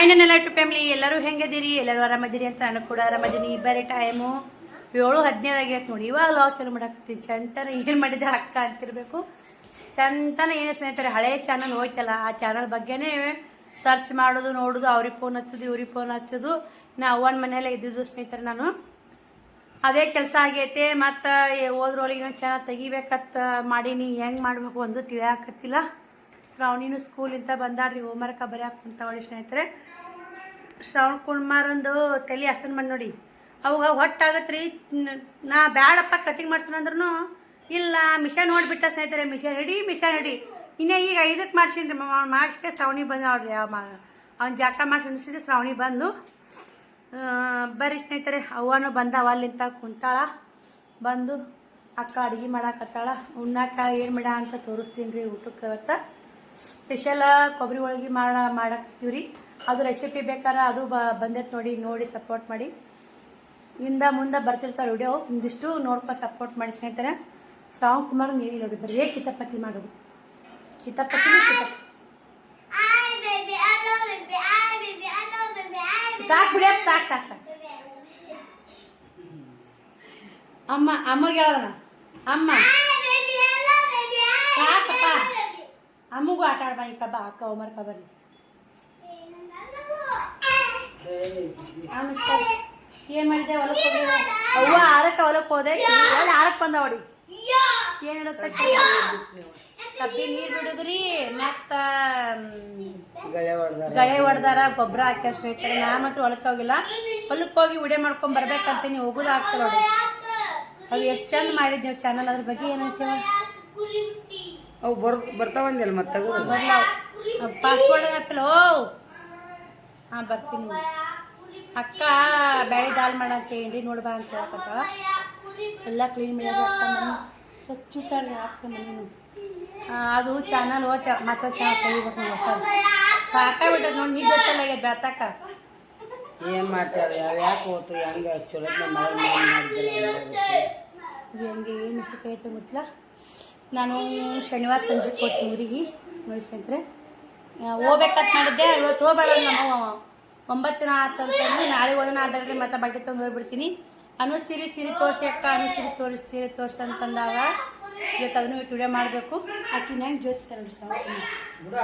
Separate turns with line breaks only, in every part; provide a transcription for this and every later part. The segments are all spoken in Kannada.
ಹಾಯ್ ನನ್ನೆಲ್ಲ ಟು ಫ್ಯಾಮಿಲಿ ಎಲ್ಲರೂ ಹೆಂಗದಿರಿ? ಎಲ್ಲರೂ ಆರಾಮದಿರಿ ಅಂತ ನಾನು ಕೂಡ ಆರಾಮದೀನಿ. ಬರೀ ಟೈಮು ಏಳು ಹದಿನೈದು ಆಗೈತೆ ನೋಡಿ. ಇವಾಗ ಲಾಗ್ ಚಾಲು ಮಾಡಾಕತ್ತೀನಿ ಚಂತನ ಏನು ಮಾಡಿದ್ರೆ ಅಕ್ಕ ಅಂತಿರಬೇಕು. ಚಂತನ ಏನು ಸ್ನೇಹಿತರೆ, ಹಳೆ ಚಾನಲ್ ಹೋಯ್ತಲ್ಲ, ಆ ಚಾನಲ್ ಬಗ್ಗೆನೇ ಸರ್ಚ್ ಮಾಡೋದು, ನೋಡೋದು, ಅವ್ರಿಗೆ ಫೋನ್ ಹಚ್ಚೋದು, ಇವ್ರಿಗೆ ಫೋನ್ ಹಚ್ಚೋದು. ನಾ ಅವ್ವನ ಮನೆಯಲ್ಲೇ ಇದ್ದಿದ್ದು ಸ್ನೇಹಿತರೆ ನಾನು. ಅದೇ ಕೆಲಸ ಆಗೈತೆ. ಮತ್ತು ಹೋದ್ರೊಳಗೆ ಚೆನ್ನಾಗಿ ತೆಗಿಬೇಕತ್ತ ಮಾಡೀನಿ. ಹೆಂಗೆ ಮಾಡಬೇಕು ಒಂದು ತಿಳಿಯಾಕತ್ತಿಲ್ಲ. ಶ್ರಾವಣಿನೂ ಸ್ಕೂಲಿಂದ ಬಂದಾಡ್ರಿ ಹೋಮ್ವರ್ಕ ಬರ್ಯಾಕ ಕುಂತಾವಳಿ ಸ್ನೇಹಿತರೆ. ಶ್ರಾವಣ ಕುಮಾರಂದು ತಲೆ ಹಸನ್ ಮಾಡಿ ನೋಡಿ. ಅವಾಗ ಹೊಟ್ಟಾಗತ್ತೆ ರೀ ನಾ ಬ್ಯಾಡಪ್ಪ ಕಟಿಂಗ್ ಮಾಡ್ಸೋಣ ಅಂದ್ರೂ ಇಲ್ಲ ಮಿಷನ್ ನೋಡ್ಬಿಟ್ಟ ಸ್ನೇಹಿತರೆ ಮಿಷನ್ ಹಿಡಿ ಮಿಷನ್ ಹಿಡಿ ಇನ್ನೇ ಈಗ ಐದಕ್ಕೆ ಮಾಡ್ಸೀನಿ ರೀ ಮಾಡಿಸ್ಕೆ ಶ್ರಾವಣಿ ಬಂದ ನೋಡ್ರಿ ಅವ್ನು ಜಾಕ ಮಾಡ್ಸಿ ಅನಿಸಿದ್ರೆ ಶ್ರಾವಣಿ ಬಂದು. ಬರ್ರಿ ಸ್ನೇಹಿತರೆ, ಅವ್ವನು ಬಂದಾವ ಅಲ್ಲಿಂದ ಕುಂತಾಳ. ಬಂದು ಅಕ್ಕ ಅಡುಗೆ ಮಾಡಾಕತ್ತಾಳ. ಉಣ್ಣಾಕ ಏನು ಮಾಡ ಅಂತ ತೋರಿಸ್ತೀನಿ ರೀ ಊಟಕ್ಕೆ ಇವತ್ತು. ಸ್ಪೆಷಲ ಕೊಬ್ಬರಿ ಹೋಳಿಗೆ ಮಾಡ ಮಾಡಾಕತ್ತೀವಿ ರೀ ಅದು ರೆಸಿಪಿ ಬೇಕಾದ್ರೆ ಅದು ಬ ಬಂದೈತೆ ನೋಡಿ ನೋಡಿ ಸಪೋರ್ಟ್ ಮಾಡಿ. ಇಂದ ಮುಂದೆ ಬರ್ತಿರ್ತಾರೆ ವಿಡಿಯೋ ಒಂದಿಷ್ಟು ನೋಡ್ಕೊ ಸಪೋರ್ಟ್ ಮಾಡಿ ಸ್ನೇಹಿತರೆ. ಶ್ರಾವಣ್ ಕುಮಾರ್ ನೀರಿ ನೋಡಿ ಬರೀ ಕಿತಪತಿ ಮಾಡೋದು. ಕಿತಪತಿ ಸಾಕು ಬಿಡಿಯಪ್ಪ ಸಾಕು ಸಾಕು ಸಾಕು. ಅಮ್ಮ ಅಮ್ಮಗೆ ಹೇಳೋಣ ಅಮ್ಮ. ಅಮ್ಮಗೂ ಆಟ ಆಡ್ಬಾ ಈ ಕಬ್ಬ ಅಕ್ಕ ಒಮರ್ ಸರಿ ಏನು ಮಾಡಿದೆ ಹೊಲಕ್ಕೆ ಹೋಗಿದೆ ಅವ್ವ ಆರಕ್ಕೆ ಹೊಲಕ್ಕೆ ಹೋದೆ. ಎರಡು ಆರಕ್ಕೆ ಬಂದ ಹೊಡಿ. ಏನು ಹೇಳುತ್ತೆ ಕಬ್ಬಿ ನೀರು ಬಿಡುದ್ರಿ ಮತ್ತ ಗಳೆ ಹೊಡೆದಾರ. ಗೊಬ್ಬರ ಹಾಕ್ಯಾರ ಸ್ಟ್ರೈಟರ್ ನಾ ಮಾತ್ರ ಹೊಲಕ್ಕೆ ಹೋಗಿಲ್ಲ. ಹೊಲಕ್ಕೆ ಹೋಗಿ ಉಡೆ ಮಾಡ್ಕೊಂಡ್ ಬರ್ಬೇಕಂತೀನಿ. ಹೋಗೋದು ಆಗ್ತದೆ ನೋಡಿ. ಅವು ಎಷ್ಟು ಚಂದ ಮಾಡಿದ್ ನೀವು ಚಾನಲ್ ಅದ್ರ ಬಗ್ಗೆ ಏನೈತೆ?
ಅವು ಬರ್ ಬರ್ತಾವಂದಿಲ್ಲ ಮತ್ತೆ
ಹಾಕಿಲ್ಲ ಓ ಹಾಂ ಬರ್ತೀನಿ ಅಕ್ಕ ಬ್ಯಾಳಿ ದಾಲ್ ಮಾಡಕ್ಕೆ ಏನ್ರಿ ನೋಡ್ಬಾ ಅಂತ ಹೇಳ್ಕೊತ ಎಲ್ಲ ಕ್ಲೀನ್ ಮಾಡಿದ್ರೆ ಅಕ್ಕ ಮನೆ ಸ್ವಚ್ಛತಾಳೆ ಅಕ್ಕ ಮನೇನು ಅದು ಚಾನಲ್ ಹೋತ ಮತ್ತೆ ಚಾನಲ್ ತೆಗಿಬೇಕು ಹೊಸ ಸಾಕಾಗ್ಬಿಟ್ಟದ ನೋಡಿ ನೀ ಗೊತ್ತಲ್ಲ ಈಗ ಬೆಳ್ತಾಕ
ಏನು ಮಾಡ್ತಾರೆ ಯಾಕೆ ಹೋತು ಹೆಂಗೆ
ಚಲೋ ಹೆಂಗೆ ಏನು ಮಿಸ್ಟೇಕ್ ಆಯ್ತು ಗೊತ್ತಿಲ್ಲ ನಾನು ಶನಿವಾರ ಸಂಜೆ ಕೊಟ್ಟು ಊರಿಗೆ ನೋಡಿ ಹೋಗ್ಬೇಕಂತ ಮಾಡಿದ್ದೆ. ಇವತ್ತು ಹೋಗ್ಬೇಡ ನಮ್ಮ ಒಂಬತ್ತು ದಿನ ಆತಂತಂದು ನಾಳೆ ಹೋದ ಆದ್ರೆ ಮತ್ತೆ ಬಟ್ಟೆ ತಂದು ಹೋಗ್ಬಿಡ್ತೀನಿ. ಅನು ಸಿರಿ ಸಿರಿ ತೋರಿಸಿ ಅಕ್ಕ, ಅನು ಸಿರಿ ತೋರಿಸಿ, ಸೀರೆ ತೋರಿಸಿ ಅಂತಂದಾಗ ಇವತ್ತು ಅದನ್ನು ವಿಡಿಯೋ ಮಾಡಬೇಕು. ಆಕಿನ ಹೆಂಗೆ ಜ್ಯೋತಿ ತರಡು ಸಾವಿರ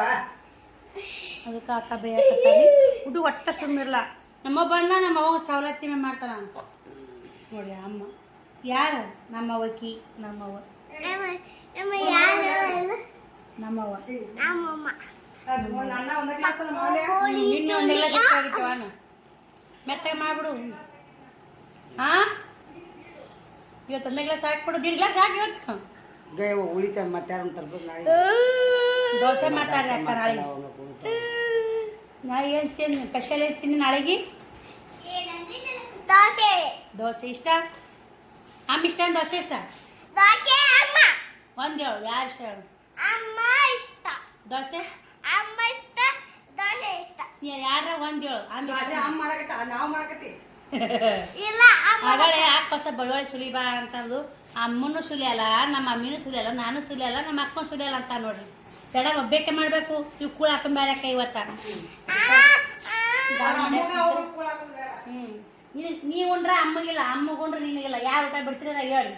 ಅದಕ್ಕೆ ಅಕ್ಕ ಬೇಯಕತ್ತಾರಿ ಹುಡು ಒಟ್ಟ ಸುಮ್ಮಿರಲ್ಲ ನಮ್ಮ ಬಂದ ನಮ್ಮ ಅವ್ವ ಸವಲತ್ತಿ ಮೇಲೆ ಮಾಡ್ತಾಳ ಅಂತ. ನೋಡಿ ಅಮ್ಮ. ಯಾರು? ನಮ್ಮವಕಿ ನಮ್ಮವ್ವ ನಮ್ಮವ್ವ. ನಿನ್ನೆ ಒಂದೆಲ್ಲ ಬೇಕಾಗಿತ್ತು ಅನ್ನ ಮೆತ್ತಗೆ ಮಾಡ್ಬಿಡು. ಹಾ ಇವತ್ತು ಒಂದೇ ಗ್ಲಾಸ್ ಹಾಕ್ಬಿಡು. ದಿಡ್ ಗ್ಲಾಸ್ ಹಾಕಿ ಇವತ್ತು.
ಗೈ ಉಳಿತಾವ ಮತ್ತೆ ಯಾರನ್ನ ತರ್ಬೇಕು ನಾಳೆ?
ದೋಸೆ ಮಾಡ್ತಾರೆ ಅಕ್ಕ ನಾಳೆ. ನಾ ಏನು ತಿಂದು ಸ್ಪೆಷಲ್ ಏನು ತಿಂದು ನಾಳೆಗೆ?
ದೋಸೆ.
ದೋಸೆ ಇಷ್ಟ? ಅಮ್ಮ ಇಷ್ಟ ದೋಸೆ ಇಷ್ಟ?
ದೋಸೆ ಅಮ್ಮ.
ಒಂದು ಹೇಳು ಯಾರು ಇಷ್ಟ ಹೇಳು?
ಅಮ್ಮ ಇಷ್ಟ.
ದೋಸೆ?
ಅಮ್ಮ ಇಷ್ಟ ದೋಸೆ ಇಷ್ಟ.
ಯಾರ ಒಂದು ಹೇಳು ಅಂದ್ರೆ
ನಾವು ಮಾಡಕತ್ತಿ.
ಇಲ್ಲ ಅಮ್ಮ
ಮಗಳೇ ಯಾಕೆ ಹೊಸ ಬಳುವಳಿ ಸುಲಿಬಾ ಅಂತಂದು ಅಮ್ಮನೂ ಸುಲಿಯಲ್ಲ ನಮ್ಮ ಅಮ್ಮಿನೂ ಸುಲಿಯಲ್ಲ ನಾನು ಸುಲಿಯಲ್ಲ ನಮ್ಮ ಅಕ್ಕನೂ ಸುಲಿಯಲ್ಲ ಅಂತ ನೋಡ್ರಿ. ಬೇಡ ಒಬ್ಬೇಕೆ ಮಾಡಬೇಕು ಇವು ಕೂಳ ಹಾಕೊಂಬೇಡಕ್ಕ ಇವತ್ತ. ಹ್ಞೂ ನೀ ಉಂಡ್ರೆ ಅಮ್ಮಗಿಲ್ಲ ಅಮ್ಮಗೊಂಡ್ರೆ ನಿನಗಿಲ್ಲ ಯಾವ ಊಟ ಬಿಡ್ತೀರಲ್ಲ ಹೇಳಿ.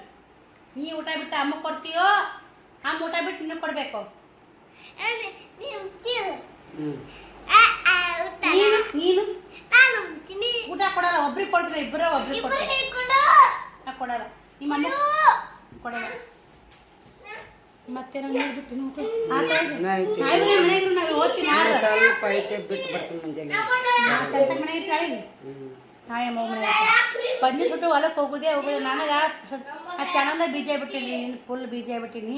ನೀ ಊಟ ಬಿಟ್ಟು ಅಮ್ಮ ಕೊಡ್ತೀಯೋ? ಅಮ್ಮ ಊಟ ಬಿಟ್ಟು ನಿನ್ನ ಕೊಡಬೇಕು. ನೀನು ನೀನು
ನಾನು?
ಊಟ ಕೊಡಲ್ಲ ಒಬ್ರಿಗೆ ಕೊಡ್ತೀರ? ಇಬ್ಬರ ಒಬ್ರಿಗೆ ಕೊಡ್ರಿ ಕೊಡಲ್ಲ. ನಿಮ್ಮ ಅಮ್ಮ ಕೊಡಲ್ಲ. ಮತ್ತೇನೋ ಹೇಳ್ಬಿಟ್ಟು ಬಿಟ್ಟು ನಾವು ಓದ್ತೀನಿ
ಇನ್ನ ಸ್ವಲ್ಪ ಐತೆ ಬಿಟ್ಟು ಬರ್ತೀನಿ ಮುಂಜಾನೆ.
ಮನೆ ಸುಟ್ಟು ಹೊಲಕ್ಕೆ ಹೋಗುದೇ ಹೋಗುದು. ನನಗೆ ಆ ಚಾನಲ್ದಾಗ ಬೀಜ ಬಿಟ್ಟಿನಿ ಫುಲ್ ಬೀಜ
ಬಿಟ್ಟಿನಿ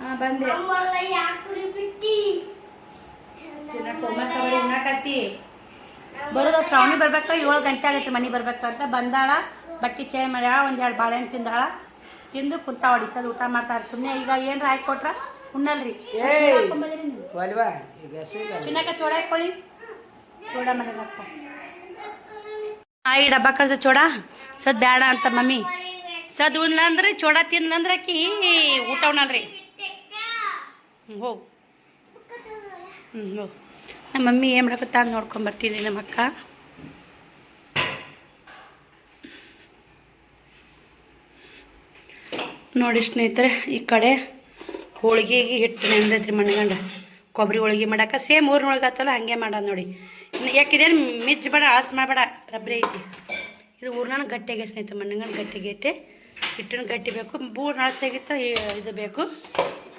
ಹಾಂ ಬಂದೆ
ಯಾಕುರಿ ಬಿಟ್ಟಿ
ಉಣ್ಣಾಕತ್ತಿ ಬರೋದು ಶ್ರಾವಣಿ ಬರ್ಬೇಕು ಏಳು ಗಂಟೆ ಆಗೈತೆ ಮನೆಗೆ ಬರ್ಬೇಕು ಅಂತ ಬಂದಾಳ. ಬಟ್ಟೆ ಚೇಂಜ್ ಮಾಡ್ಯಾಳ ಒಂದು ಎರಡು ಬಾಳೆಹಣ್ಣು ತಿಂದಾಳ. ತಿಂದು ಕುಂತ ಹೊಡಿಸೋದು ಊಟ ಮಾಡ್ತಾರೆ ಸುಮ್ಮನೆ ಈಗ ಏನ್ರ ಹಾಕಿ ಕೊಟ್ರ ಉಣ್ಣಲ್ರಿ. ಚಿನ್ನಕ ಚೋಡ ಹಾಕೊಳ್ಳಿ ಚೋಳ ಮನೆಗೆ ಹಾಕೋ ಆ ಈ ಡಬ್ಬ ಕಳ್ಸ ಚೋಡ. ಸದ್ ಬೇಡ ಅಂತ ಮಮ್ಮಿ. ಸದ್ ಉಣ್ಲಂದ್ರೆ ಚೋಡ ತಿನ್ಲಂದ್ರೆ ಆಕಿ ಊಟ ಉಣ್ಣಲ್ರಿ ಹೋಗು. ಹ್ಞೂ ನಮ್ಮ ಮಮ್ಮಿ ಏನು ಮಾಡಕತ್ತ ನೋಡ್ಕೊಂಬರ್ತೀನಿ ನಮ್ಮ ಅಕ್ಕ. ನೋಡಿ ಸ್ನೇಹಿತರೆ, ಈ ಕಡೆ ಹೋಳಿಗೆಗೆ ಹಿಟ್ಟು ನೆಂದೈತ್ರಿ ಮಣ್ಣಗಂಡ. ಕೊಬ್ಬರಿ ಹೋಳಿಗೆ ಮಾಡಕ್ಕೆ ಸೇಮ್ ಊರಿನ ಒಳಗೆ ಆತಲ್ಲ, ಹಾಗೆ ಮಾಡೋದು ನೋಡಿ. ಯಾಕಿದೇನು ಮಿಜ್ ಬೇಡ, ಆಸ್ ಮಾಡಬೇಡ. ರಬ್ರಿ ಐತಿ. ಇದು ಊರ್ನಾನ ಗಟ್ಟಿಗೆ ಸ್ನೇಹಿತ ಮಣ್ಣಂಗನ ಗಟ್ಟಿಗೆ ಐತೆ ಹಿಟ್ಟನ್ನು ಗಟ್ಟಿ ಬೇಕು ಬೂರ್ ತೆಗಿತ ಇದು ಬೇಕು.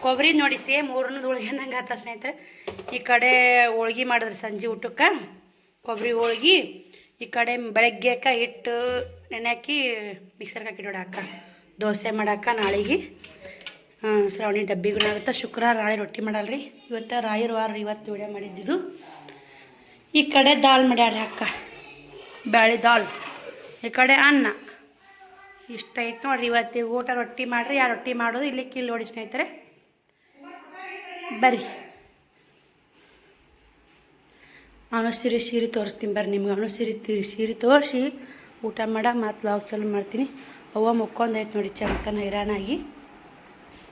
ಕೊಬ್ಬರಿ ನೋಡಿ ಸೇಮ್ ಊರ್ನದ ಹೋಳಿಗೆ ಅನ್ನಂಗೆ ಆತ ಸ್ನೇಹಿತರೆ. ಈ ಕಡೆ ಹೋಳ್ಗೆ ಮಾಡಿದ್ರೆ ಸಂಜೆ ಊಟಕ್ಕೆ. ಕೊಬ್ಬರಿ ಹೋಳ್ಗೆ, ಈ ಕಡೆ ಬೆಳಗ್ಗೆಕ ಹಿಟ್ಟು, ನೆನೆ ಹಾಕಿ ಮಿಕ್ಸರ್ಗೆ ಹಾಕಿ ಅಕ್ಕ. ದೋಸೆ ಮಾಡಕ್ಕ ನಾಳೆಗೆ. ಶ್ರಾವಣಿ ಡಬ್ಬಿಗೂ ಆಗುತ್ತೆ, ಶುಕ್ರವಾರ ನಾಳೆ ರೊಟ್ಟಿ ಮಾಡಲ್ರಿ. ಇವತ್ತು ರಾಯರ್ ವಾರ ಇವತ್ತು ವಿಡಿಯೋ ಮಾಡಿದ್ದಿದ್ದು ಈ ಕಡೆ ದಾಲ್ ಮಾಡ್ಯಾಳ್ರಿ ಅಕ್ಕ. ಬ್ಯಾಳಿ ದಾಲ್. ಈ ಕಡೆ ಅನ್ನ. ಇಷ್ಟ ಐತೆ ನೋಡ್ರಿ ಇವತ್ತಿಗೆ ಊಟ ರೊಟ್ಟಿ ಮಾಡ್ರಿ ಯಾರು ರೊಟ್ಟಿ ಮಾಡೋದು, ಇಲ್ಲಿ ಕಿಲ್ ನೋಡಿ ಸ್ನೇಹಿತರೆ. ಬರ್ರಿ. ಅವನು ಸೀರೆ ಸೀರೆ ತೋರಿಸ್ತೀನಿ ಬರ್ರಿ ನಿಮ್ಗೆ. ಅವನು ಸೀರೆ ತಿರಿ ಸೀರೆ ತೋರಿಸಿ. ಊಟ ಮಾಡ ಮತ್ತು ಲಾಗ್ ಚಾಲು ಮಾಡ್ತೀನಿ. ಅವ್ವ ಮುಕ್ಕೊಂದೈತೆ ನೋಡಿ ಚಂತನ ಹೈರಾಣಾಗಿ.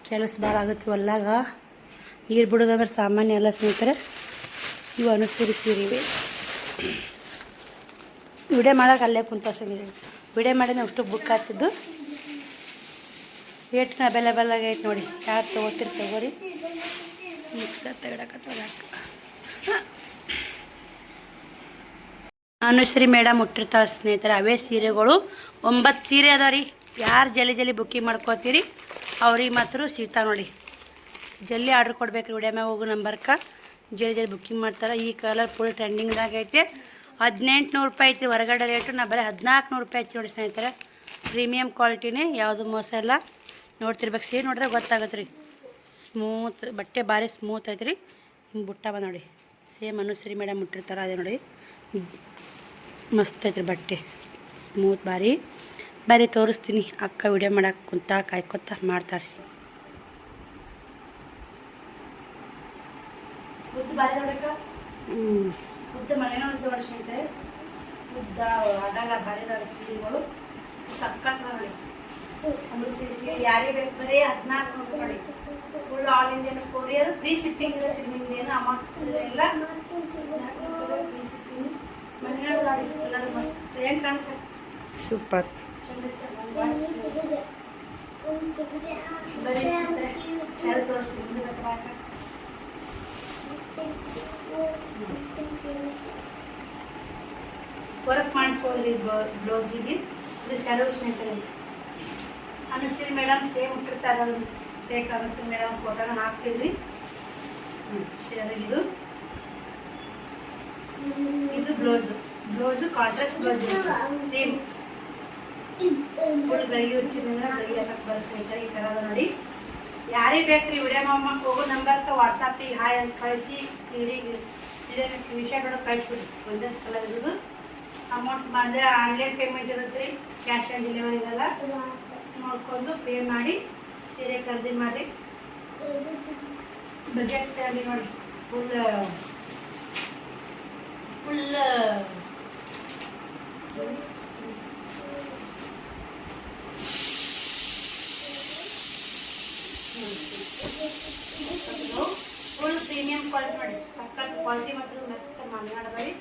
ಕೆಲಸ ಭಾಳ ಆಗುತ್ತೆ ಹೊಲ್ದಾಗ. ನೀರು ಬಿಡೋದಂದ್ರೆ ಸಾಮಾನ್ಯ ಎಲ್ಲ ಸ್ನೇಹಿತರೆ. ಇವು ಅನುಸರಿಸಿರಿವೆ ವಿಡಿಯೋ ಮಾಡೋಕೆ ಅಲ್ಲೇ ಕುಂತ ವಿಡಿಯೋ ಮಾಡಿದ್ರೆ ಅಷ್ಟು ಬುಕ್ ಆಗ್ತಿದ್ದು ಏಟ್ನ ಅವೈಲೇಬಲ್ ಆಗೈತೆ ನೋಡಿ. ಯಾರು ತೊಗೋತೀರಿ ತಗೋರಿ. ಮಿಕ್ಸರ್ ತೆಗಡಕತ್ತದ ಅನುಶ್ರೀ ಮೇಡಮ್ ಹುಟ್ಟಿರ್ತಾಳೆ ಸ್ನೇಹಿತರೆ, ಅವೇ ಸೀರೆಗಳು. ಒಂಬತ್ತು ಸೀರೆ ಅದಾವ ರೀ. ಯಾರು ಜಲ್ದಿ ಜಲ್ದಿ ಬುಕ್ಕಿಂಗ್ ಮಾಡ್ಕೋತೀರಿ, ಅವ್ರಿಗೆ ಮಾತ್ರ ಸಿಗ್ತಾವೆ ನೋಡಿ. ಜಲ್ದಿ ಆರ್ಡ್ರ್ ಕೊಡ್ಬೇಕು ರೀ ಮ್ಯಾಗ ಹೋಗು ನಂಬರ್ಕ. ಜಲ್ದಿ ಜಲ್ದಿ ಬುಕ್ಕಿಂಗ್ ಮಾಡ್ತಾರೆ. ಈ ಕಲರ್ ಫುಲ್ ಟ್ರೆಂಡಿಂಗ್ದಾಗ ಐತೆ. ಹದಿನೆಂಟು ನೂರು ರೂಪಾಯಿ ಐತಿ ಹೊರಗಡೆ ರೇಟು. ನಾ ಬರೀ ಹದಿನಾಲ್ಕು ನೂರು ರೂಪಾಯಿ ಐತಿ ನೋಡಿ ಸ್ನೇಹಿತರೆ. ಪ್ರೀಮಿಯಮ್ ಕ್ವಾಲಿಟಿನೇ ಯಾವುದು ಮೋಸ ಇಲ್ಲ. ನೋಡ್ತಿರ್ಬೇಕು ಸೀರೆ ನೋಡ್ರೆ ಗೊತ್ತಾಗತ್ತೆ ರೀ ಸ್ಮೂತ್ ಬಟ್ಟೆ ಭಾರಿ ಸ್ಮೂತ್ ಐತೆ ರೀ ಹಿಂಗೆ ಬುಟ್ಟ ಬಂದ ನೋಡಿ. ಸೇಮ್ ಅನುಸರಿ ಮೇಡಮ್ ಮುಟ್ಟಿರ್ತಾರೆ ಅದೇ ನೋಡಿ. ಮಸ್ತ್ ಐತ್ರಿ ಬಟ್ಟೆ. ಸ್ಮೂತ್ ಭಾರಿ. ಬರೀ ತೋರಿಸ್ತೀನಿ. ಅಕ್ಕ ವಿಡಿಯೋ ಮಾಡಕ್ಕೆ ಕುಂತ ಕಾಯ್ಕೊತ ಮಾಡ್ತಾರೆ ಹ್ಞೂ ಉದ್ದ ಒಂದು ವರ್ಷ ಸ್ನೇಹಿತರೆ ಉದ್ದ ಅಡಗ ಬಾರಿದಾವೆ ಸೀರೆಗಳು ಸಕ್ಕತ್ ನೋಡಿ ಒಂದು ಸೀರೆ ಯಾರಿಗೆ ಯಾರೇ ಬೇಕು ಬರೀ ಹದಿನಾಲ್ಕು ನೂರು ನೋಡಿ full all Indian courier free shipping ಇರುತ್ತೆ ನಿಮ್ದು ಏನು ಅಮೌಂಟ್ ಎಲ್ಲ ಫ್ರೀ ಶಿಪ್ಪಿಂಗ್ ಮನೆಯೊಳಗೆ ನೋಡಿ ಎಲ್ಲರೂ ಮಸ್ತ್ ಹೆಂಗೆ ಕಾಣ್ತಾರೆ
ಸೂಪರ್.
ಬರೀ ಸ್ನೇಹಿತರೆ ಶಾಲೆ ತೋರಿಸ್ತೀನಿ ಮುಂದೆ ಬರ್ತಾಕ ವರ್ಕ್ ಮಾಡಿಸ್ಬೋದ್ರಿ ಬ್ಲೌಸಿಗೆ. ಇದು ಶರವು ಸ್ನೇಹಿತರೆ. ಅನುಶ್ರೀ ಮೇಡಮ್ ಸೇಮ್ ಹುಟ್ಟಿರ್ತಾರೆ ಬೇಕು ಅನುಶ್ರೀ ಮೇಡಮ್ ಫೋಟೋನ ಹ್ಞೂ ಇದು. ಇದು blouse. Blouse contract blouse same. Full ಬೆಳಗ್ಗೆ ಹಚ್ಚಿದ್ರೆ ಬೆಳಗ್ಗೆ ಹಾಕಿ ಬರೋ ಸ್ನೇಹಿತರೆ ಈ ಥರ ನೋಡಿ. ಯಾರೇ ಬೇಕ್ರಿ ವಿಡಿಯೋ ಮಾಮ ಹೋಗೋ ನಂಬರ್ಗೆ ವಾಟ್ಸಪ್ಪಿಗೆ ಹಾಯ್ ಅಂತ ಕಳಿಸಿ ಇವರಿಗೆ ಇದನ್ನು ವಿಷಯ ಕೂಡ ಕಳಿಸ್ಬಿಡಿ. ಒಂದೇ ಸಲ ಇರೋದು. ಅಮೌಂಟ್ ಬಂದರೆ ಆನ್ಲೈನ್ ಪೇಮೆಂಟ್ ಇರುತ್ತೆ ರೀ ಕ್ಯಾಶ್ ಆನ್ ಡೆಲಿವರಿ ಇರಲ್ಲ ನೋಡ್ಕೊಂಡು ಪೇ ಮಾಡಿ, ಸೀರೆ ಖರೀದಿ ಮಾಡಿ ಬಜೆಟ್ ಅಲ್ಲಿ ನೋಡಿ full full full premium quality ನೋಡಿ ಸಖತ್ ಕ್ವಾಲಿಟಿ ಮಾತ್ರ ಮೆತ್ತ ಮಾತನಾಡಬೇಡಿ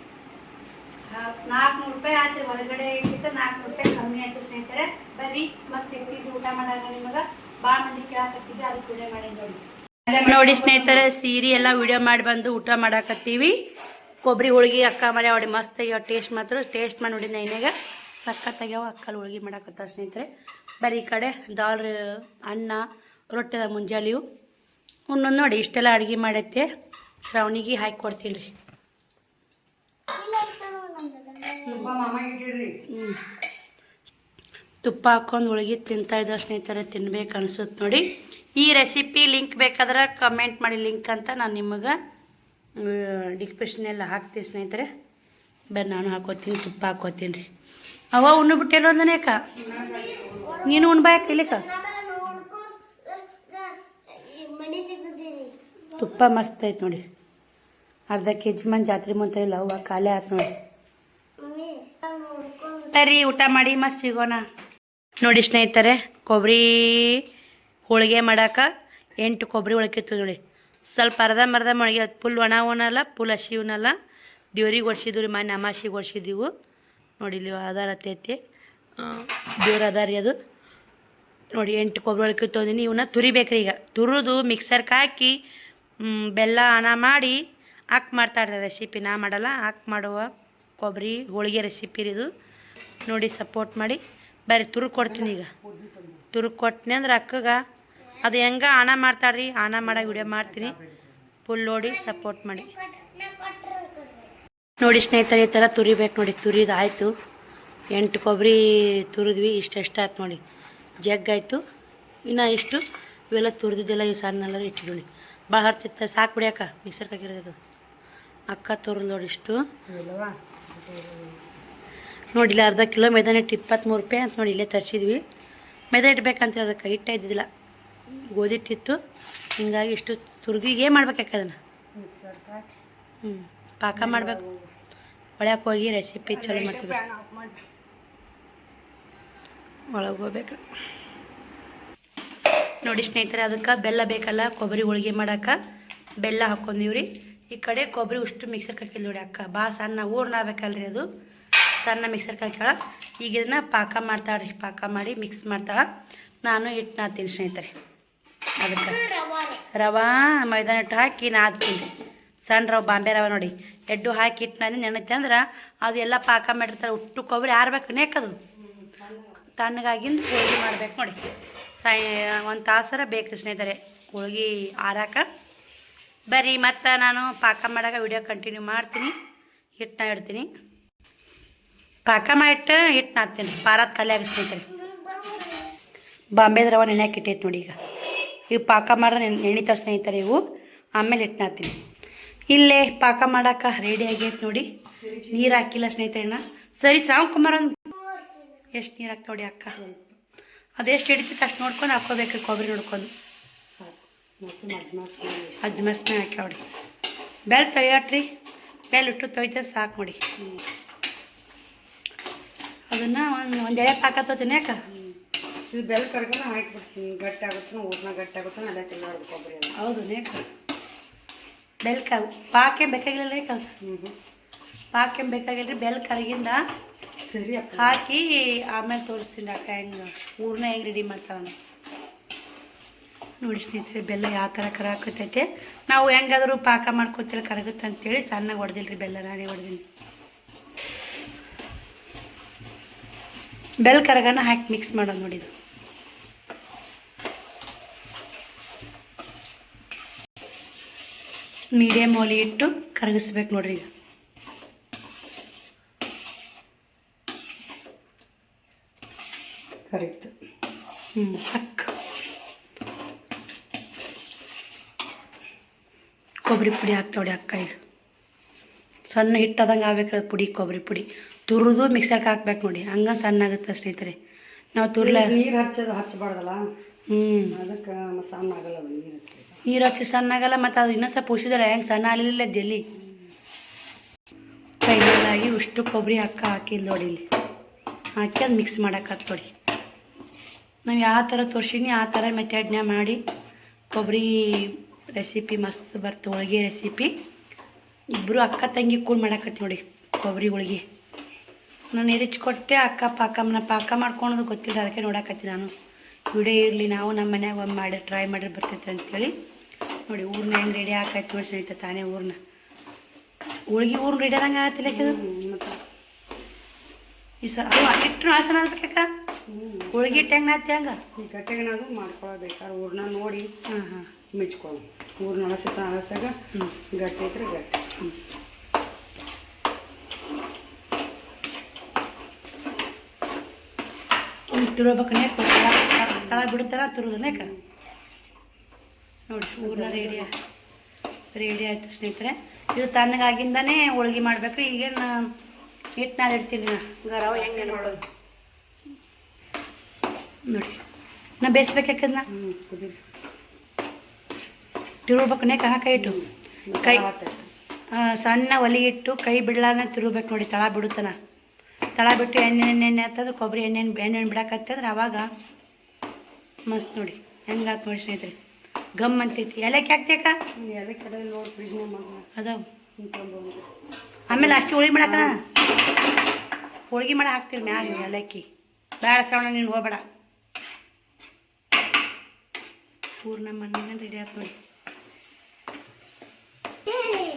ನಾಲ್ಕುನೂರು ರೂಪಾಯಿ ಆಯ್ತು ಹೊರಗಡೆ ಇದ್ದಿದ್ದು ನಾಲ್ಕುನೂರು ರೂಪಾಯಿ ಕಮ್ಮಿ ಆಯ್ತು ಸ್ನೇಹಿತರೆ. ಬರ್ರಿ ಮತ್ತೆ ಸಿಕ್ಕಿದ್ದು ಊಟ ಮಾಡಾಗ ನಿಮಗೆ. ಭಾಳ ಮಂದಿ ಕೇಳಾಕತ್ತಿದ್ದೆ ಅದು ವಿಡಿಯೋ ಮಾಡಿ ನೋಡಿ ನೋಡಿ ಸ್ನೇಹಿತರೆ, ಸೀರೆ ಎಲ್ಲ ವಿಡಿಯೋ ಮಾಡಿ ಬಂದು ಊಟ ಮಾಡಾಕತ್ತೀವಿ. ಕೊಬ್ಬರಿ ಹೋಳಿಗೆ, ಅಕ್ಕ ಮನೆ ಮಾಡಿ ಮಸ್ತ್ ಆಗ್ಯಾವ ಟೇಸ್ಟ್ ಮಾತ್ರ. ಟೇಸ್ಟ್ ಮಾಡಿ ನೋಡಿದ್ದೆ ಇನ್ನೇಗ ಸಖತ್ತಾಗ್ಯಾವ ಅಕ್ಕಲ್ಲಿ ಹೋಳಿಗೆ ಮಾಡಾಕತ್ತ ಸ್ನೇಹಿತರೆ. ಬರೀ ಕಡೆ, ದಾಲ್, ಅನ್ನ, ರೊಟ್ಟೆದ ಮುಂಜಾಲಿಯು ಒಂದೊಂದು ನೋಡಿ ಇಷ್ಟೆಲ್ಲ ಅಡುಗೆ ಮಾಡೈತೆ ಶ್ರಾವಣಿಗೆ ಹಾಕಿ ಕೊಡ್ತೀನಿ ರೀ. ಹ್ಞೂ ತುಪ್ಪ ಹಾಕೊಂಡು ಹೋಳಿಗೆ ತಿಂತಾಯಿದ್ದ ಸ್ನೇಹಿತರೆ ತಿನ್ಬೇಕು ಅನ್ಸುತ್ತೆ ನೋಡಿ. ಈ ರೆಸಿಪಿ ಲಿಂಕ್ ಬೇಕಾದ್ರೆ ಕಮೆಂಟ್ ಮಾಡಿ ಲಿಂಕ್ ಅಂತ ನಾನು ನಿಮಗೆ ಡಿಸ್ಕ್ರಿಪ್ಷನೆಲ್ಲ ಹಾಕ್ತೀನಿ ಸ್ನೇಹಿತರೆ. ಬರ್ ನಾನು ಹಾಕೋತೀನಿ ತುಪ್ಪ ಹಾಕೋತೀನಿ ರೀ. ಅವ ಉಣ್ಣು ಬಿಟ್ಟೆಲ್ಲ ಒಂದನೇ ಅಕ್ಕ? ನೀನು ಉಣ್ಬಾಕ ಇಲ್ಲಿಕ
ಮನೆ ತೆಗ್ದಿದ್ದೀನಿ
ತುಪ್ಪ ಮಸ್ತ್ ಐತೆ ನೋಡಿ. ಅರ್ಧ ಕೆ ಜಿ ಮಂದಿ ಜಾತ್ರೆ ಮುಂತ ಇಲ್ಲ ಅವ್ವ, ಖಾಲಿ ಆಯ್ತು ನೋಡಿ. ಸರಿ, ಊಟ ಮಾಡಿ ಮಸ್ತ್ ಸಿಗೋಣ. ನೋಡಿ ಸ್ನೇಹಿತರೆ ಕೊಬ್ಬರಿ ಹೋಳಿಗೆ ಮಾಡಾಕ ಎಂಟು ಕೊಬ್ಬರಿ ಒಳಕಿತ್ತು ನೋಡಿ. ಸ್ವಲ್ಪ ಅರ್ಧ ಮರ್ಧ ಮೊಳಗೆ ಫುಲ್ ಒಣ ಒಣಲ್ಲ ಫುಲ್ ಹಸಿವನಲ್ಲ ದೇವ್ರಿಗೆ ಒಡ್ಸಿದ್ವಿ ರೀ ಮೊನ್ನೆ ಅಮಾಸಿಗೆ ಒಡ್ಸಿದ್ದೀವು ನೋಡಿ ಇಲ್ಲಿ ಆಧಾರ ಹತ್ತೈತಿ ದೇವ್ರ ಅದಾರಿ ಅದು. ನೋಡಿ ಎಂಟು ಕೊಬ್ಬರಿ ಒಳಕಿತ್ತು ಅಂದಿನಿ ಇವನ್ನ ತುರಿಬೇಕ್ರಿ ಈಗ. ತುರಿದು ಮಿಕ್ಸರ್ಗೆ ಹಾಕಿ ಬೆಲ್ಲ ಹಣ ಮಾಡಿ ಹಾಕಿ ಮಾಡ್ತಾರ್ರಿ ರೆಸಿಪಿ ನಾ ಮಾಡಲ್ಲ, ಹಾಕಿ ಮಾಡುವ ಕೊಬ್ಬರಿ, ಹೋಳಿಗೆ ರೆಸಿಪಿ ಇದು. ನೋಡಿ ಸಪೋರ್ಟ್ ಮಾಡಿ. ಬರ್ರಿ ತುರು ಕೊಡ್ತೀನಿ ಈಗ. ತುರು ಕೊಟ್ಟಿನಿ ಅಂದ್ರೆ ಅಕ್ಕಗ ಅದು ಹೆಂಗೆ ಆನ ಮಾಡ್ತಾರ್ರಿ ಆನ ಮಾಡೋ ವಿಡಿಯೋ ಮಾಡ್ತೀನಿ. ಫುಲ್ ನೋಡಿ ಸಪೋರ್ಟ್ ಮಾಡಿ. ನೋಡಿ, ಸ್ನೇಹಿತರೆ, ಈ ಥರ ತುರಿಬೇಕು ನೋಡಿ, ತುರಿದು ಆಯಿತು. ಎಂಟು ಕೊಬ್ಬರಿ ತುರಿದ್ವಿ ಇಷ್ಟೆಷ್ಟು ಆಯ್ತು ನೋಡಿ. ಜಗ್ ಆಯಿತು. ಇನ್ನು ಇಷ್ಟು ಇವೆಲ್ಲ ತುರಿದಿದ್ದೆಲ್ಲ ಇವು ಸಣ್ಣೆಲ್ಲ ಇಟ್ಟಿದ್ದೀನಿ. ಭಾಳ ಹರ್ತಿತ್ತು ಸಾಕು ಬಿಡಿಯಕ್ಕ ಮಿಕ್ಸರ್ ಹಾಕಿರೋದು ಅಕ್ಕ ತೋರಲ್ ನೋಡಿ ಇಷ್ಟು. ನೋಡಿಲ್ಲ ಅರ್ಧ ಕಿಲೋ ಮೈದಾನ ಹಿಟ್ಟು ಇಪ್ಪತ್ತ್ಮೂರು ರೂಪಾಯಿ ಅಂತ ನೋಡಿ ಇಲ್ಲೇ ತರಿಸಿದ್ವಿ. ಮೈದಾ ಹಿಟ್ಟು ಬೇಕಂತ ಅದಕ್ಕೆ ಹಿಟ್ಟ ಇದ್ದಿದ್ದಿಲ್ಲ. ಗೋಧಿ ಹಿಟ್ಟಿತ್ತು ಹಿಂಗಾಗಿ ಇಷ್ಟು ತುರ್ಗಿಗೆ ಏನು ಮಾಡ್ಬೇಕು ಅದನ್ನು? ಹ್ಞೂ ಪಾಕ ಮಾಡಬೇಕು. ಒಳಕ್ಕೆ ಹೋಗಿ ರೆಸಿಪಿ ಚಲೋ ಮಾಡ್ತಿದ್ರು.
ಫ್ಯಾನ್ ಆಫ್ ಮಾಡಿ
ಒಳಗೆ ಹೋಗ್ಬೇಕು ನೋಡಿ ಸ್ನೇಹಿತರೆ, ಅದಕ್ಕೆ ಬೆಲ್ಲ ಬೇಕಲ್ಲ, ಕೊಬ್ಬರಿ ಹೋಳಿಗೆ ಮಾಡಕ್ಕೆ. ಬೆಲ್ಲ ಹಾಕ್ಕೊಂಡೀವ್ರಿ. ಈ ಕಡೆ ಕೊಬ್ಬರಿ ಉಷ್ಟು ಮಿಕ್ಸರ್ ಹಾಕಿಲ್ಲ ನೋಡಿ ಅಕ್ಕ. ಭಾಳ ಸಣ್ಣ ಊರ್ನ ಆಗ್ಬೇಕಲ್ರಿ ಅದು. ಸಣ್ಣ ಮಿಕ್ಸರ್ ಹಾಕ್ಯಾಳ. ಈಗ ಇದನ್ನ ಪಾಕ ಮಾಡ್ತಾಳ್ರಿ. ಪಾಕ ಮಾಡಿ ಮಿಕ್ಸ್ ಮಾಡ್ತಾಳ. ನಾನು ಹಿಟ್ಟು ನಾದ್ತೀನಿ ಸ್ನೇಹಿತರೆ. ಅದಕ್ಕೆ. ರವಾ ಮೈದಾನ ಹಿಟ್ಟು ಹಾಕಿ ನಾದ್ತೀನಿ ಸಣ್ಣ ರವೆ, ಬಾಂಬೆ ರವೆ ನೋಡಿ. ಎಡ್ಡು ಹಾಕಿ ಹಿಟ್ಟು ನಾನು ನೆನತೆ ಅಂದ್ರೆ ಅದು ಎಲ್ಲ ಪಾಕ ಮಾಡಿರ್ತಾರೆ. ಉಟ್ಟು ಕೊಬ್ಬರಿ ಆರ್ಬೇಕು ನೇಕದು ತಣ್ಣಗಾಗಿಂದು ಹೋಳಿಗೆ ಮಾಡ್ಬೇಕು ನೋಡಿ. ಸಾಯ, ಒಂದು ತಾಸರ ಬೇಕು ಸ್ನೇಹಿತರೆ ಹೋಳ್ಗೆ ಆರಾಕ. ಬರ್ರಿ, ಮತ್ತು ನಾನು ಪಾಕ ಮಾಡಾಗ ವಿಡಿಯೋ ಕಂಟಿನ್ಯೂ ಮಾಡ್ತೀನಿ ಹಿಟ್ಟನ್ನ ಇಡ್ತೀನಿ. ಪಾಕ ಮಾಡಿಟ್ಟು ಹಿಟ್ಟು ಹಾಕ್ತೀನಿ ಪಾರಾದ ಖಾಲಿ ಆಗಿ ಸ್ನೇಹಿತರೆ. ಬಾಂಬೆ ರವೆ ನೆನೆಯಕ್ಕೆ ಇಟ್ಟೈತೆ ನೋಡಿ ಈಗ. ಇವು ಪಾಕ ಮಾಡ್ರೆ ನೆನೆ ನೆನಿತಾವ ಸ್ನೇಹಿತರೆ ಇವು. ಆಮೇಲೆ ಹಿಟ್ಟು ಹಾಕ್ತೀನಿ ಇಲ್ಲೇ ಪಾಕ ಮಾಡಾಕ ರೆಡಿ ಆಗೈತೆ ನೋಡಿ. ನೀರು ಹಾಕಿಲ್ಲ ಸ್ನೇಹಿತರೆ ಸರಿ, ಶ್ರಾವಣ್ ಕುಮಾರ್ ಎಷ್ಟು ನೀರು ಹಾಕಿ ನೋಡಿ ಅಕ್ಕ? ಅದೆಷ್ಟು ಹಿಡಿತೈತೆ ಅಷ್ಟು ನೋಡ್ಕೊಂಡು ಹಾಕೋಬೇಕು ಕೊಬ್ಬರಿ ನೋಡ್ಕೊಂಡು.
ಮಸ್ತ್
ಹಾಕ್ಯಾವ್ರಿ ಬೆಲ್ ತೊಯ್ಯಾಟ್ರಿ ಬೆಲ್ ಇಟ್ಟು ತೊಯ್ತ ಸಾಕು ನೋಡಿ. ಅದನ್ನು ಒಂದು ಒಂದು ಎಳೆ ಪಾಕ ತೊತೀನಿ ಯಾಕ?
ಇದು ಬೆಲ್ ಕರ್ಕೊಂಡು ಹಾಕಿಬಿಡ್ತೀನಿ ಗಟ್ಟಿ ಆಗುತ್ತೆ ಊರ್ನ ಗಟ್ಟಿ ಆಗುತ್ತೆ ಅಲ್ಲೇ ತಿನ್ನೋದು ಕೊಬ್ಬರಿ
ಹೌದು ನೇಕ ಬೆಲ್ ಕ ಪಾಕೇನು ಬೇಕಾಗಿಲ್ಲ ನೇಕ
ಹ್ಞೂ ಹ್ಞೂ
ಪಾಕ ಏನ್ ಬೇಕಾಗಿಲ್ಲ ರೀ ಬೆಲ್ ಕರಗಿಂದ
ಸರಿ
ಹಾಕಿ ಆಮೇಲೆ ತೋರಿಸ್ತೀನಿ ಅಕ್ಕ ಹೆಂಗೆ ಹೂರ್ಣ ಹೆಂಗೆ ರೆಡಿ ಮಾಡ್ತಾವನು. ನೋಡಿ ಸ್ನೇಹಿತರೆ, ಬೆಲ್ಲ ಯಾವ ಥರ ಕರಾಕತೈತೆ ನಾವು ಹೆಂಗಾದರೂ ಪಾಕ ಮಾಡ್ಕೊತಿಲ್ಲ ಕರಗುತ್ತೆ ಅಂತೇಳಿ ಸಣ್ಣಗೆ ಹೊಡೆದಿಲ್ರಿ ಬೆಲ್ಲ, ನಾನೇ ಹೊಡೆದೀನಿ ಬೆಲ್ಲ ಕರಗನ ಹಾಕಿ ಮಿಕ್ಸ್ ಮಾಡೋದು ನೋಡಿ ಇದು. ಮೀಡಿಯಮ್ ಒಲಿ ಇಟ್ಟು ಕರಗಿಸ್ಬೇಕು ನೋಡ್ರಿ ಈಗ.
ಕರೆಕ್ಟ್.
ಹ್ಞೂ ಹಕ್ ಕೊಬ್ಬರಿ ಪುಡಿ ಹಾಕ್ತೋಡಿ ಅಕ್ಕ ಈಗ. ಸಣ್ಣ ಹಿಟ್ಟದಂಗೆ ಆಗ್ಬೇಕು ಪುಡಿ ಕೊಬ್ಬರಿ ಪುಡಿ. ತುರಿದು ಮಿಕ್ಸರ್ಗೆ ಹಾಕ್ಬೇಕು ನೋಡಿ. ಹಂಗೆ ಸಣ್ಣ ಆಗುತ್ತೆ ಸ್ನೇಹಿತರೆ ನಾವು ತುರ್ಲ
ನೀರು ಹಚ್ಚೋದು ಹಚ್ಚಬಾರ್ದಲ್ಲ?
ಹ್ಞೂ
ಅದಕ್ಕೆ ಸಣ್ಣ ಆಗಲ್ಲ ಅದು ನೀರು ಹಚ್ಚಿ.
ನೀರು ಹಾಕಿ ಸಣ್ಣ ಆಗಲ್ಲ ಮತ್ತು ಅದು ಇನ್ನೂ ಸ್ವಲ್ಪ ಉಸಿದ್ರೆ ಹೆಂಗೆ ಸಣ್ಣ ಆಗಲಿಲ್ಲ ಜಲ್ಲಿ. ಕೈಯಲ್ಲಾಗಿ ಉಷ್ಟು ಕೊಬ್ಬರಿ ಅಕ್ಕ ಹಾಕಿಲ್ಲ ನೋಡಿ ಇಲ್ಲಿ. ಹಾಕಿ ಅದು ಮಿಕ್ಸ್ ಮಾಡಕ್ಕೆ ನೋಡಿ. ನಾವು ಯಾವ ಥರ ತೋರಿಸಿನಿ ಆ ಥರ ಮೆಥಡ್ನ ಮಾಡಿ ಕೊಬ್ಬರಿ ರೆಸಿಪಿ ಮಸ್ತ್ ಬರ್ತು ಹೋಳಿಗೆ ರೆಸಿಪಿ ಇಬ್ಬರು ಅಕ್ಕ ತಂಗಿ ಕೂಡ್ ಮಾಡಾಕತ್ತಿ ನೋಡಿ ಕೊಬ್ಬರಿ ಹೋಳಿಗೆ. ನಾನು ಕೊಟ್ಟೆ ಅಕ್ಕ ಪಾಕ ನಾ ಪಾಕ ಮಾಡ್ಕೊಳೋದು ಗೊತ್ತಿಲ್ಲ ಅದಕ್ಕೆ ನೋಡಾಕತ್ತಿ ನಾನು. ವಿಡಿಯೋ ಇರಲಿ ನಾವು ನಮ್ಮ ಮನ್ಯಾಗ ಒಂದು ಮಾಡಿ ಟ್ರೈ ಮಾಡಿರಿ ಬರ್ತೈತೆ ಅಂತೇಳಿ. ನೋಡಿ ಊರ್ನ ಹೆಂಗೆ ರೆಡಿ ಆಕೈತೆ ನೋಡಿ ಸ್ನೇಹಿತ ತಾನೇ ಊರ್ನ. ಹೋಳಿಗೆ ಊರ್ನ ರೆಡಿ ಆದಂಗೆ ಆಗತ್ತಿಲ್ಲ ಈ ಸರ್ ಅವು ಹಿಟ್ಟು ಆಸನ ಆಗ್ಬೇಕಕ್ಕ ಹೋಳಿಗೆ ಹಿಟ್ಟು ಹೆಂಗೆ ನಾತಿ ಹೆಂಗೆ?
ಈ ಗಟ್ಟಿಗನಾದ್ರು ಮಾಡ್ಕೊಳ್ಬೇಕಾದ್ರೆ ಊರ್ನ ನೋಡಿ
ಹಾಂ ಹಾಂ.
ಮಿಚ್ಕೊಳ್ಳಿ ಊರ್ನ ಅಳಸಿತ ಅಳಸಾಗ ಗಟ್ಟಿ ಐತ್ರಿ ಗಟ್ಟಿ.
ತುರಬೇಕನೇ ತಳ ಬಿಡುತ್ತಲ್ಲ ತುರುದನೇಕ ನೋಡಿ ಊರ್ನ ರೆಡಿ ರೆಡಿ ಆಯಿತು ಸ್ನೇಹಿತರೆ. ಇದು ತಣ್ಣಗಾಗಿಂದನೇ ಹೋಳ್ಗೆ ಮಾಡ್ಬೇಕ್ರಿ ಈಗೇನು ಹಿಟ್ಟು ಇಡ್ತೀನಿ ನಾ ಗರವ ಹೆಂಗೆ ಮಾಡೋದು ನೋಡಿ. ನಾ ಬೇಯಿಸ್ಬೇಕಾಕದ್ನ
ನಾ ತಿರುಬೇಕು
ತಿರುಳ್ಬೇಕನೇ ಕೈ ಇಟ್ಟು. ಕೈ ಸಣ್ಣ ಒಲಿ ಇಟ್ಟು ಕೈ ಬಿಡ್ಲಾನ ತಿರುಬೇಕು ನೋಡಿ ತಳ ಬಿಡುತ್ತನ. ತಳ ಬಿಟ್ಟು ಎಣ್ಣೆ ಎಣ್ಣೆ ಎಣ್ಣೆ ಹತ್ತದ ಕೊಬ್ಬರಿ ಎಣ್ಣೆ ಎಣ್ಣೆ ಬಿಡಕತ್ತಂದ್ರೆ ಅವಾಗ ಮಸ್ತ್ ನೋಡಿ. ಹೆಂಗಾತ್ ನೋಡಿ ಸ್ನೇಹಿತರೆ. ಗಮ್ ಅಂತೈತಿ ಏಲಕ್ಕಿ ಹಾಕ್ತೇಕ
ಅದಾವ
ಆಮೇಲೆ ಅಷ್ಟು ಹೋಳಿಗೆ ಮಾಡಕ್ಕ ಹೋಳಿಗೆ ಮಾಡಿ ಹಾಕ್ತೀರಿ ಮ್ಯಾಗ ಏಲಕ್ಕಿ ಬೇಡ ಶ್ರವಣ ನೀನು ಹೋಗ್ಬೇಡ. ಹೂರ್ಣ ಮಣ್ಣಿನ ರೆಡಿ ಆಗ್ತದೆ ನೋಡಿ.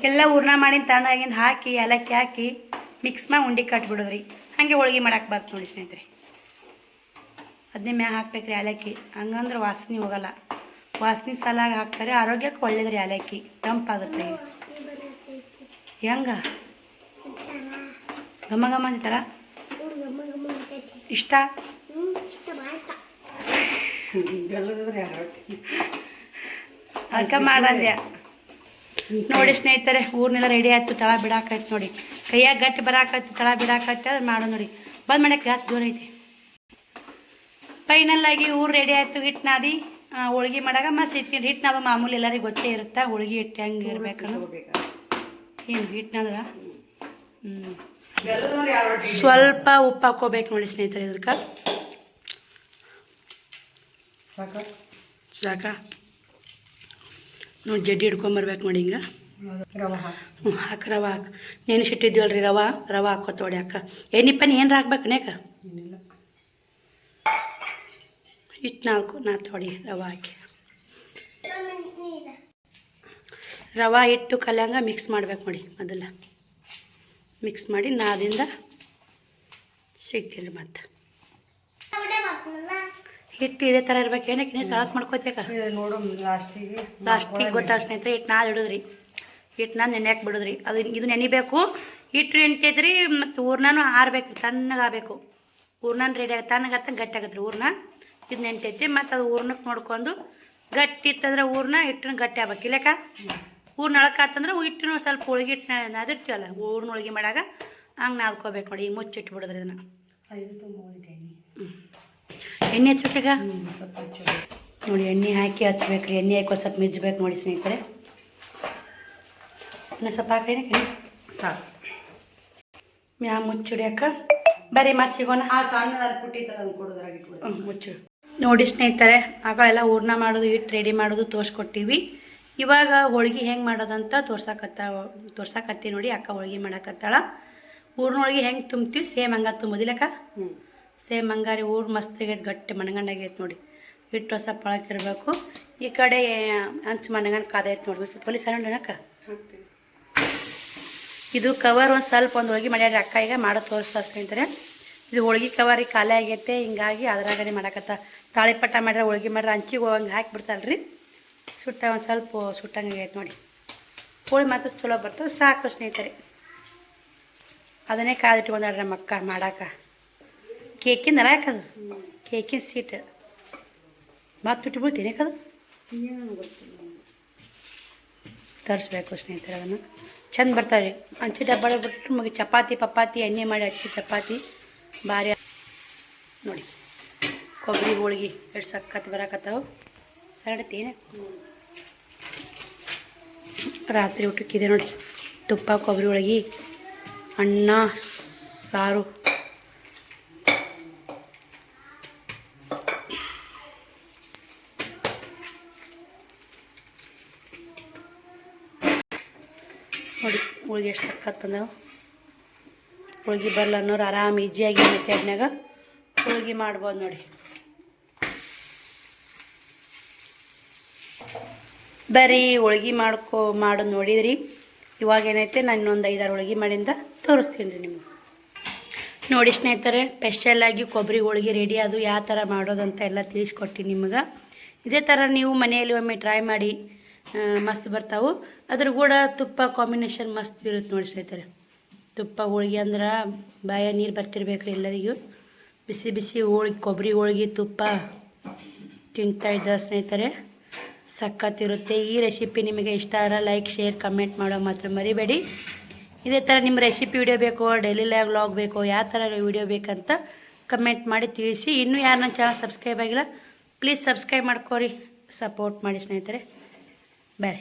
ಎಲ್ಲ ಹೂರ್ಣ ಮಾಡಿನ ತಣ್ಣಗಿಂದ ಹಾಕಿ ಏಲಕ್ಕಿ ಹಾಕಿ ಮಿಕ್ಸ್ ಮಾಡಿ ಉಂಡೆ ಕಟ್ಬಿಡೋದ್ರಿ. ಹಾಗೆ ಹೋಳಿಗೆ ಮಾಡಕ್ಕೆ ಬರ್ತು ನೋಡಿ ಸ್ನೇಹಿತರೆ. ಅದನ್ನೇ ಮ್ಯಾಗ ಹಾಕ್ಬೇಕ್ರಿ ಏಲಕ್ಕಿ. ಹಂಗಂದ್ರೆ ವಾಸನೆ ಹೋಗಲ್ಲ. ವಾಸನೆ ಸಲಾಗಿ ಹಾಕ್ತಾರೆ ಆರೋಗ್ಯಕ್ಕೆ ಒಳ್ಳೇದ್ರಿ ಏಲಕ್ಕಿ. ತಂಪಾಗುತ್ತೆ. ಹೆಂಗ? ಘಮ ಘಮ ಅಂತಾರ ಇಷ್ಟ? ಅದಕ್ಕೆ ಮಾಡಂದ್ಯ. ನೋಡಿ ಸ್ನೇಹಿತರೆ ಊರ್ನೆಲ್ಲ ರೆಡಿ ಆಯ್ತು ತಳ ಬಿಡಾಕೈತಿ ನೋಡಿ. ಕೈಯಾಗ ಗಟ್ಟಿ ಬರಾಕೈತಿ ತಳ ಬಿಡಾಕೈತಿ ಅದು ಮಾಡೋ ನೋಡಿ. ಬಂದ್ ಮಾಡಕ್ಕೆ ಗ್ಯಾಸ್ ದೂರ ಐತಿ. ಫೈನಲ್ ಆಗಿ ಊರು ರೆಡಿ ಆಯ್ತು ಹಿಟ್ಟು ನಾದಿ. ಹೋಳ್ಗೆ ಮಾಡಾಗ ಮಸ್ತ್ ಇತ್ತು ಹಿಟ್ಟು ನಾದು ಮಾಮೂಲಿ ಎಲ್ಲರಿಗೂ ಗೊತ್ತೇ ಇರುತ್ತೆ? ಹೋಳ್ಗೆ ಹಿಟ್ಟು ಹೆಂಗೆ
ತಗೋಬೇಕಾ
ಏನು ಹಿಟ್ಟು ನಾದ ಸ್ವಲ್ಪ ಉಪ್ಪು ಹಾಕೋಬೇಕು ನೋಡಿ ಸ್ನೇಹಿತರೆ ಇದಕ್ಕೆ
ಸಾಕ?
ಸಾಕ? ನೋಡಿ ಜಡ್ಡಿ ಹಿಡ್ಕೊಂಬರ್ಬೇಕು ನೋಡಿ ಹಿಂಗೆ.
ರವೆ
ಹ್ಞೂ ಹಾಕಿ ರವೆ ಹಾಕಿ. ನೆನೆಸಿಟ್ಟಿದ್ವಲ್ರಿ ರವೆ? ರವೆ ಹಾಕೋತ ತೋಡಿ ಅಕ್ಕ. ಏನಿಪ್ಪ ನೀ ಏನಾರ ಹಾಕ್ಬೇಕು ನೇಕ?
ಏನಿಲ್ಲ.
ಇಷ್ಟು ನಾಲ್ಕು ನಾ ತೊಡಿ ರವೆ ಹಾಕಿ. ರವೆ ಇಟ್ಟು ಕಲ್ಯಾಂಗ ಮಿಕ್ಸ್ ಮಾಡ್ಬೇಕು ನೋಡಿ ಮೊದಲ. ಮಿಕ್ಸ್ ಮಾಡಿ ನಾದಿಂದ ಸಿಗ್ತೀನಿ ಮತ್ತೆ. ಹಿಟ್ಟು ಇದೇ ಥರ ಇರ್ಬೇಕು. ಏನಕ್ಕೆ ನೀವು ಸಳತ್ ಮಾಡ್ಕೋತೇಕ
ನೋಡು ಲಾಸ್ಟಿಗೆ
ಲಾಸ್ಟಿಗೆ ಗೊತ್ತಾಗ ಸ್ನೇಹಿತರೆ ಹಿಟ್ಟು ನಾದ್ ಇಡಿದ್ರಿ. ಹಿಟ್ಟು ನೆನೆ ನೆನೆಯಕ್ಕೆ ಬಿಡುದ್ರಿ. ಅದು ಇದು ನೆನಿಬೇಕು. ಹಿಟ್ಟು ನೆನಿತೈತ್ರಿ ಮತ್ತು ಹೂರ್ಣನೂ ಆರ್ಬೇಕು ತಣ್ಣಗೆ ಆಗಬೇಕು. ಹೂರ್ಣನ ರೆಡಿ ಆಗ ತಣ್ಣಗತ್ತ ಗಟ್ಟಿ ಆಗತ್ತೆ ರೀ ಹೂರ್ಣ ಇದು ನೆಂಟೈತಿ ಮತ್ತು ಅದು ಹೂರ್ಣಕ್ಕೆ ನೋಡ್ಕೊಂಡು ಗಟ್ಟಿ ಇತ್ತಂದ್ರೆ ಹೂರ್ಣ ಹಿಟ್ಟನ್ನ ಗಟ್ಟಿ ಆಗ್ಬೇಕು. ಇಲ್ಲಕ್ಕ ಹೂರ್ಣ ಅಳಕಾತಂದ್ರೆ ಹಿಟ್ಟನ್ನು ಸ್ವಲ್ಪ ಹೋಳಿಗೆ ಹಿಟ್ಟು ನಾದಿರ್ತೀವಲ್ಲ ಹೂರ್ಣ ಹೋಳಿಗೆ ಮಾಡಾಗ ಹಂಗೆ ನಾದ್ಕೋಬೇಕು ನೋಡಿ. ಮುಚ್ಚಿಟ್ಬಿಡೋದ್ರಿ ಇದನ್ನು.
ಐದು ತುಂಬ ಹೋಳಿಗೆ ಎಣ್ಣೆ
ಹಚ್ಬೇಕಾಗ? ನೋಡಿ ಎಣ್ಣೆ ಹಾಕಿ ಹಚ್ಬೇಕು ರೀ ಎಣ್ಣೆ ಹಾಕಿ ಸ್ವಲ್ಪ ಮಿಜ್ಬೇಕು ನೋಡಿ ಸ್ನೇಹಿತರೆ. ಇನ್ನು ಸ್ವಲ್ಪ ಹಾಕ್ರಿ
ಸಾಕು.
ಮ್ಯಾ ಮುಚ್ಚಿಡ್ಯಾಕ ಬರೀ ಮಸ್ತ್ ಸಿಗೋಣ. ಮುಚ್ಚು ನೋಡಿ ಸ್ನೇಹಿತರೆ ಆಗಳೆಲ್ಲ ಹೂರ್ಣ ಮಾಡೋದು ಹಿಟ್ಟು ರೆಡಿ ಮಾಡೋದು ತೋರಿಸ್ಕೊಟ್ಟಿವಿ. ಇವಾಗ ಹೋಳ್ಗೆ ಹೆಂಗೆ ಮಾಡೋದಂತ ತೋರ್ಸಕತ್ತ ತೋರ್ಸಕತ್ತಿ ನೋಡಿ ಅಕ್ಕ ಹೋಳ್ಗೆ ಮಾಡಕತ್ತಾಳ. ಹೂರ್ಣ ಹೋಳ್ಗೆ ಹೆಂಗೆ ತುಂಬ್ತೀವಿ ಸೇಮ್ ಹಂಗ ತುಂಬೋದಿಲ್ಲಕ್ಕ
ಹ್ಞೂ
ಸೇಮ್ ಮಂಗಾರಿ ಊರು ಮಸ್ತ್ ಆಗೈತೆ ಗಟ್ಟಿ ಮನಗಂಡಾಗೈತೆ ನೋಡಿ. ಹಿಟ್ಟು ಹೊಸ ಪಳಕಿರ್ಬೇಕು ಈ ಕಡೆ ಹಂಚು ಮನಗಣ್ಣ ಕಾದೈತೆ ನೋಡಿ ಸ್ವಲ್ಪ ಪೊಲೀಸ್ ಅಕ್ಕ? ಇದು ಕವರ್ ಒಂದು ಸ್ವಲ್ಪ ಒಂದು ಹೋಳಿಗೆ ಮಾಡ್ಯಾರ ಅಕ್ಕ ಈಗ ಮಾಡೋ ತೋರಿಸ್ತಾ ಅಂತಾರೆ. ಇದು ಹೋಳ್ಗೆ ಕವರ್ ಈಗ ಖಾಲಿ ಆಗೈತೆ ಹಿಂಗಾಗಿ ಅದ್ರಾಗನೆ ಮಾಡಕತ್ತ. ತಾಳಿಪಟ್ಟ ಮಾಡ್ರೆ ಹೋಳ್ಗೆ ಮಾಡ್ರೆ ಹಂಚಿಗೆ ಹೋಗಂಗೆ ಹಾಕಿಬಿಡ್ತಾಳ್ರಿ. ಸುಟ್ಟ ಒಂದು ಸ್ವಲ್ಪ ಸುಟ್ಟಂಗೆ ಆಗೈತೆ ನೋಡಿ. ಹೋಳಿ ಮಾತ್ರ ಚಲೋ ಬರ್ತದೆ ಸಾಕು ಸ್ನೇಹಿತರೆ. ಅದನ್ನೇ ಕಾದಿಟ್ಕೊಂಡಾಡ್ರಿ ನಮ್ಮ ಅಕ್ಕ ಮಾಡಾಕ ಕೇಕಿಂದ ಯಾಕದು ಕೇಕಿನ ಸೀಟ್ ಮತ್ತೆ ಬಿಟ್ಟು ಬಿಡ್ತೀನಿ ಯಾಕದು? ತರಿಸ್ಬೇಕು ಸ್ನೇಹಿತರೆ ಅದನ್ನು. ಚಂದ ರೀ ಹಂಚಿ ಡಬ್ಬ ಬಿಟ್ಟು ಮಗ ಚಪಾತಿ ಪಪಾತಿ ಎಣ್ಣೆ ಮಾಡಿ ಹಚ್ಚಿ ಚಪಾತಿ, ಭಾರಿ ನೋಡಿ. ಕೊಬ್ಬರಿ, ಹೋಳಿಗೆ ಎರಡು ಸಕ್ಕತ್ತು ಬರಕತ್ತಾವು. ಸರಡತ್ತೇನೆ ರಾತ್ರಿ ಊಟಕ್ಕಿದೆ ನೋಡಿ. ತುಪ್ಪ, ಕೊಬ್ಬರಿ, ಹೋಳಿಗೆ, ಅನ್ನ, ಸಾರು ನೋಡಿ ಹೋಳ್ಗೆ ಎಷ್ಟು ಸಕ್ಕತ್ ಬಂದವು. ಹೋಳಿಗೆ ಬರಲ್ಲ ಅನ್ನೋರು ಆರಾಮ್, ಈಜಿಯಾಗಿ ಮೆಥಡ್ನಾಗ ಹೋಳಿಗೆ ಮಾಡ್ಬೋದು ನೋಡಿ. ಬರೀ ಹೋಳ್ಗೆ ಮಾಡ್ಕೊ, ಮಾಡೋದು ನೋಡಿದ್ರಿ. ಇವಾಗ ಏನೈತೆ? ನಾನು ಇನ್ನೊಂದು ಐದಾರು ಹೋಳ್ಗೆ ಮಾಡಿಂದ ತೋರಿಸ್ತೀನಿ ರೀ ನಿಮ್ಗೆ. ನೋಡಿ ಸ್ನೇಹಿತರೆ ಸ್ಪೆಷಲಾಗಿ ಕೊಬ್ಬರಿ ಹೋಳಿಗೆ ರೆಡಿ ಅದು ಯಾವ ಥರ ಮಾಡೋದಂತ ಎಲ್ಲ ತಿಳಿಸ್ಕೊಟ್ಟಿ ನಿಮ್ಗೆ. ಇದೇ ಥರ ನೀವು ಮನೆಯಲ್ಲಿ ಒಮ್ಮೆ ಟ್ರೈ ಮಾಡಿ. ಮಸ್ತ್ ಬರ್ತಾವೆ. ಅದ್ರ ಕೂಡ ತುಪ್ಪ ಕಾಂಬಿನೇಷನ್ ಮಸ್ತ್ ಇರುತ್ತೆ ನೋಡಿ ಸ್ನೇಹಿತರೆ. ತುಪ್ಪ, ಹೋಳಿಗೆ ಅಂದ್ರೆ ಬಾಯ ನೀರು ಬರ್ತಿರ್ಬೇಕು ಎಲ್ಲರಿಗೂ. ಬಿಸಿ ಬಿಸಿ ಹೋಳಿಗೆ ಕೊಬ್ಬರಿ ಹೋಳಿಗೆ, ತುಪ್ಪ ತಿಂತಾ ಇದ್ದ ಸ್ನೇಹಿತರೆ. ಸಖತ್ತಿರುತ್ತೆ ಈ ರೆಸಿಪಿ ನಿಮಗೆ ಇಷ್ಟ ಆದ್ರೆ ಲೈಕ್ ಶೇರ್ ಕಮೆಂಟ್ ಮಾಡೋ ಮಾತ್ರ ಮರಿಬೇಡಿ. ಇದೇ ಥರ ನಿಮ್ಮ ರೆಸಿಪಿ ವಿಡಿಯೋ ಬೇಕೋ ಡೈಲಿ ಲೈವ್ ವ್ಲಾಗ್ ಬೇಕೋ, ಯಾವ ಥರ ವಿಡಿಯೋ ಬೇಕಂತ ಕಮೆಂಟ್ ಮಾಡಿ ತಿಳಿಸಿ. ಇನ್ನೂ ಯಾರು ನನ್ನ ಚಾನಲ್ ಸಬ್ಸ್ಕ್ರೈಬ್ ಆಗಿಲ್ಲ ಪ್ಲೀಸ್ ಸಬ್ಸ್ಕ್ರೈಬ್ ಮಾಡ್ಕೋರಿ. ಸಪೋರ್ಟ್ ಮಾಡಿ ಸ್ನೇಹಿತರೆ. ಬಾಯ್